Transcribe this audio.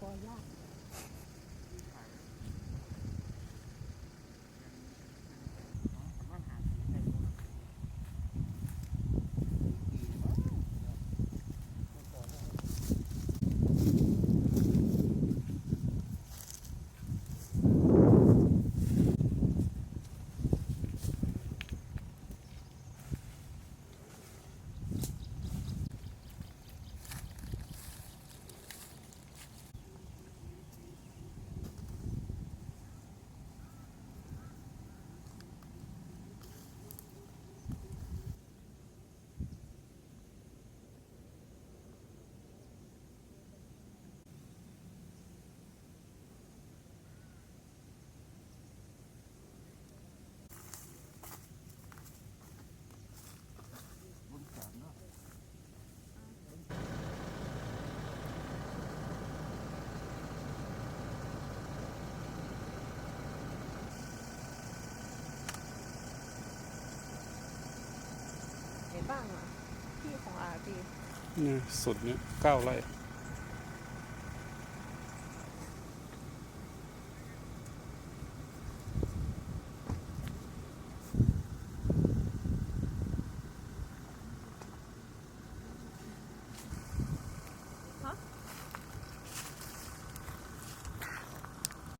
我要。 บ้างอะที่ของอาร์ดีเนี่ยสุดเนี่ยเก้าไร่